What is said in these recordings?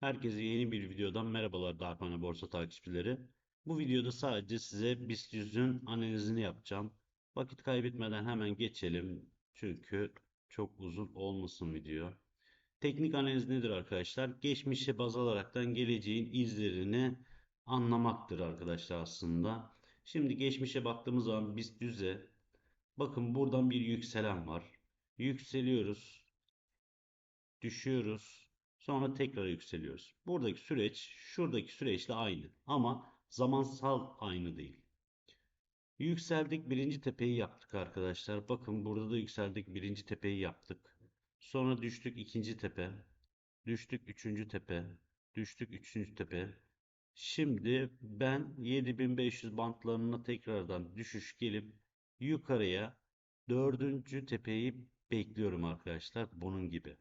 Herkese yeni bir videodan merhabalar Darphane Borsa takipçileri. Bu videoda sadece size BIST 100'ün analizini yapacağım. Vakit kaybetmeden hemen geçelim. Çünkü çok uzun olmasın video. Teknik analiz nedir arkadaşlar? Geçmişe baz alaraktan geleceğin izlerini anlamaktır arkadaşlar aslında. Şimdi geçmişe baktığımız zaman BIST 100'e bakın buradan bir yükselen var. Yükseliyoruz. Düşüyoruz. Sonra tekrar yükseliyoruz. Buradaki süreç şuradaki süreçle aynı ama zamansal aynı değil. Yükseldik birinci tepeyi yaptık arkadaşlar. Bakın burada da yükseldik birinci tepeyi yaptık. Sonra düştük ikinci tepe. Düştük üçüncü tepe. Düştük üçüncü tepe. Şimdi ben 7500 bantlarına tekrardan düşüş gelip yukarıya dördüncü tepeyi bekliyorum arkadaşlar. Bunun gibi.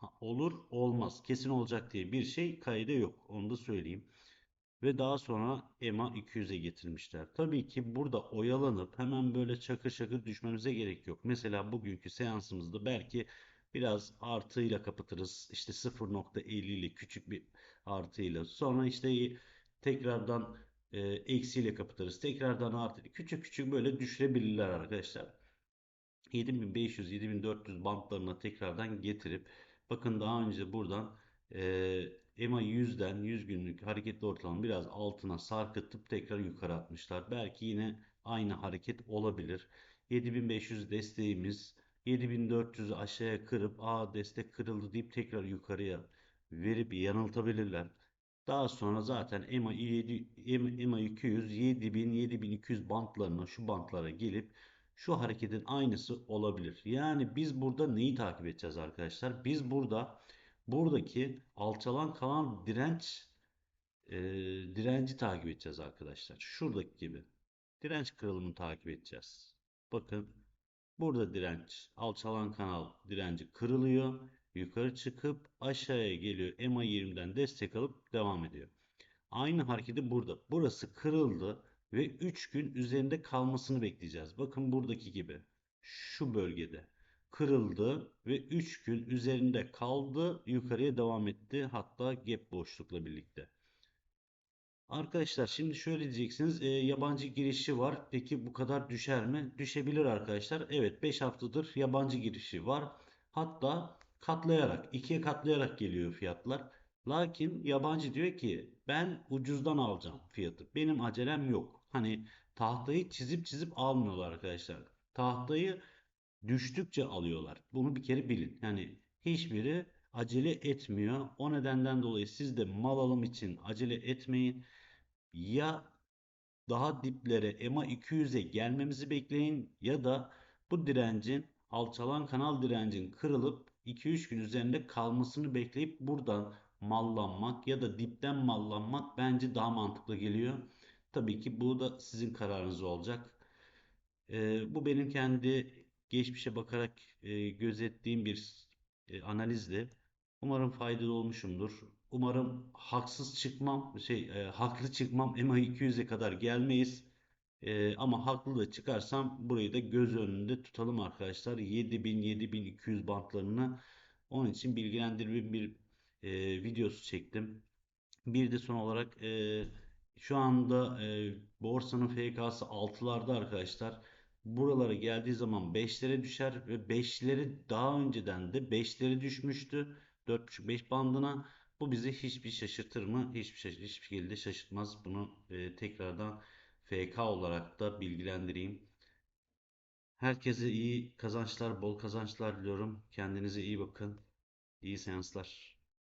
Ha, olur olmaz kesin olacak diye bir şey kaydı yok onu da söyleyeyim. Ve daha sonra EMA 200'e getirmişler. Tabii ki burada oyalanıp hemen böyle çakır çakır düşmemize gerek yok. Mesela bugünkü seansımızda belki biraz artıyla kapatırız. İşte 0.50 ile küçük bir artıyla. Sonra işte tekrardan e, eksiyle kapatırız. Tekrardan artı. Küçük küçük böyle düşürebilirler arkadaşlar. 7500-7400 bantlarına tekrardan getirip bakın daha önce buradan e, EMA 100'den 100 günlük hareketli ortalama biraz altına sarkıtıp tekrar yukarı atmışlar. Belki yine aynı hareket olabilir. 7500 desteğimiz 7400'ü aşağıya kırıp a destek kırıldı deyip tekrar yukarıya verip yanıltabilirler. Daha sonra zaten EMA, 7, EMA 200 7000 7200 bantlarına şu bantlara gelip şu hareketin aynısı olabilir. Yani biz burada neyi takip edeceğiz arkadaşlar? Biz burada buradaki alçalan kalan direnç e, direnci takip edeceğiz arkadaşlar. Şuradaki gibi. Direnç kırılımını takip edeceğiz. Bakın burada direnç alçalan kanal direnci kırılıyor. Yukarı çıkıp aşağıya geliyor. EMA 20'den destek alıp devam ediyor. Aynı hareketi burada. Burası kırıldı ve 3 gün üzerinde kalmasını bekleyeceğiz. Bakın buradaki gibi şu bölgede kırıldı ve 3 gün üzerinde kaldı yukarıya devam etti hatta gap boşlukla birlikte. Arkadaşlar şimdi şöyle diyeceksiniz e, yabancı girişi var peki bu kadar düşer mi? Düşebilir arkadaşlar. Evet 5 haftadır yabancı girişi var. Hatta katlayarak ikiye katlayarak geliyor fiyatlar. Lakin yabancı diyor ki ben ucuzdan alacağım fiyatı. Benim acelem yok. Hani tahtayı çizip çizip almıyorlar arkadaşlar. Tahtayı düştükçe alıyorlar. Bunu bir kere bilin. Yani hiçbiri acele etmiyor. O nedenden dolayı siz de mal alım için acele etmeyin. Ya daha diplere EMA 200'e gelmemizi bekleyin ya da bu direncin alçalan kanal direncin kırılıp 2-3 gün üzerinde kalmasını bekleyip buradan mallanmak ya da dipten mallanmak bence daha mantıklı geliyor. Tabii ki bu da sizin kararınız olacak. Ee, bu benim kendi geçmişe bakarak e, gözettiğim bir e, analizdi. Umarım faydalı olmuşumdur. Umarım haksız çıkmam, şey e, haklı çıkmam EMA 200'e kadar gelmeyiz. E, ama haklı da çıkarsam burayı da göz önünde tutalım arkadaşlar. 7000-7200 bantlarını onun için bilgilendirme bir e, videosu çektim. Bir de son olarak e, şu anda e, borsanın FK'sı 6'larda arkadaşlar. Buralara geldiği zaman 5'lere düşer ve 5'leri daha önceden de 5'lere düşmüştü. 4.5-5 bandına. Bu bizi hiçbir şaşırtır mı? Hiçbir, şaş- hiçbir şekilde şaşırtmaz. Bunu e, tekrardan FK olarak da bilgilendireyim. Herkese iyi kazançlar, bol kazançlar diliyorum. Kendinize iyi bakın. İyi seanslar.